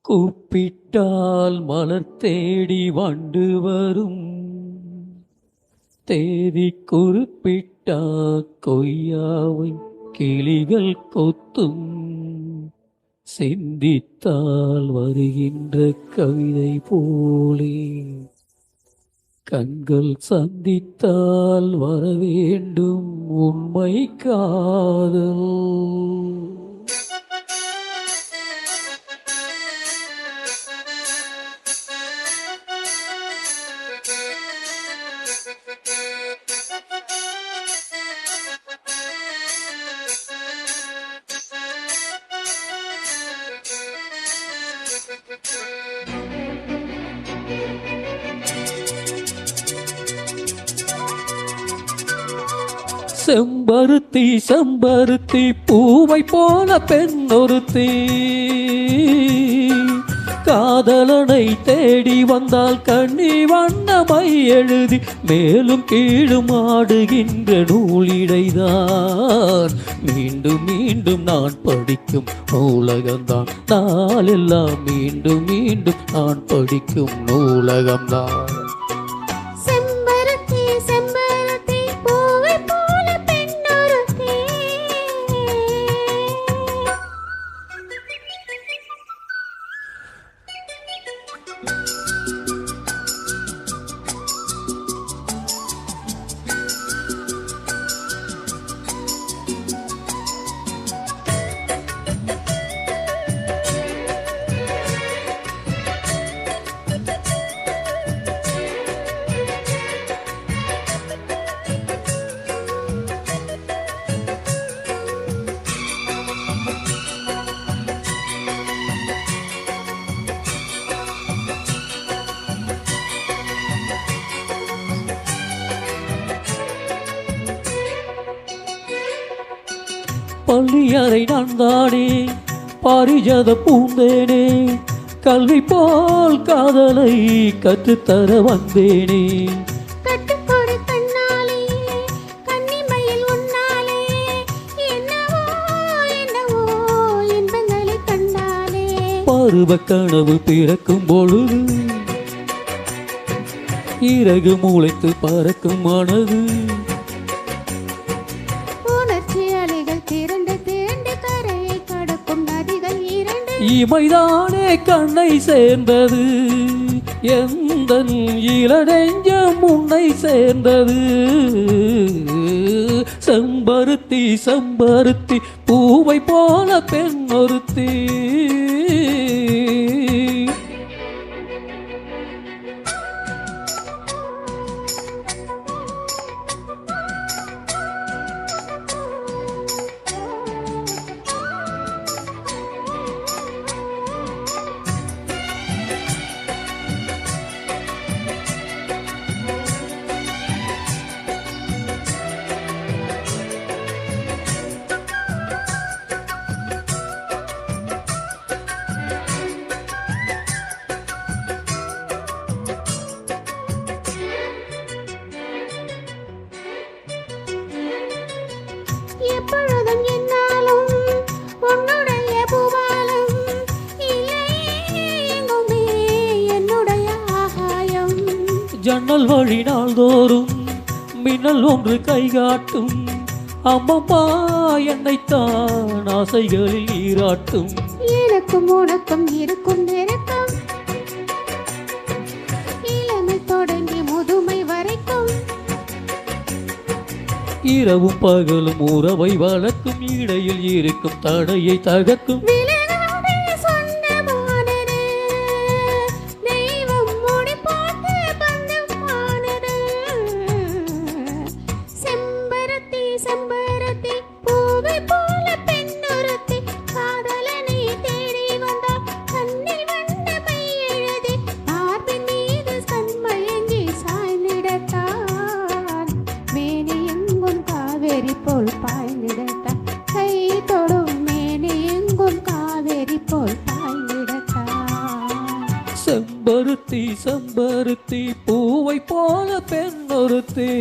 கூப்பிட்டால் மலர் தேடி வண்டு வரும். தேதி குறிப்பிட்டா கொய்யாவை கிளிகள் கொத்தும். சிந்தித்தால் வருகின்ற கவிதை போலே. கண்கள் சந்தித்தால் வரவேண்டும் உண்மை காதல். செம்பருத்தி செம்பருத்தி பூவை போல பெண் ஒருத்தி காதலனை தேடி வந்தால் கண்ணி வண்ணமை எழுதி மேலும் கீழும் ஆடுகின்ற நூலிடைதான். மீண்டும் மீண்டும் நான் படிக்கும் நூலகம்தான். நாளெல்லாம் மீண்டும் மீண்டும் நான் படிக்கும் நூலகம்தான். Bye. பள்ளியறை நான் தானே பாரிஜத பூந்தேனே கல்வி போல் காதலை கற்றுத்தர வந்தேனே. பருவ கனவு பிறக்கும் பொழுது இறகு மூளைத்து பறக்கும் மனது. இமைதானே கண்ணை சேர்ந்தது. எந்த இளநெஞ்சம் முன்னை சேர்ந்தது. செம்பருத்தி செம்பருத்தி பூவை போல பெண் ஒருத்தி ஜன்னல் வழி நாள்தோறும் மின்னல் ஒன்று கைகாட்டும் அம்மம்மா என்னைத்தான் ஆசைகளில் ஈராட்டும் எனக்கும் உனக்கும் இருக்கும் நெருக்கம் இளமை தொடங்கி முதுமை வரைக்கும். இரவும் பகலும் உறவை வளர்க்கும் இடையில் இருக்கும் தடையை தகர்க்கும். காவேரி போல் பாய்ந்திடட்ட. கை தொடும் மேனேங்கும் காவேரி போல் பாய்ந்திடட்ட. செம்பருத்தி செம்பருத்தி பூவை போல பெண் ஒருத்தே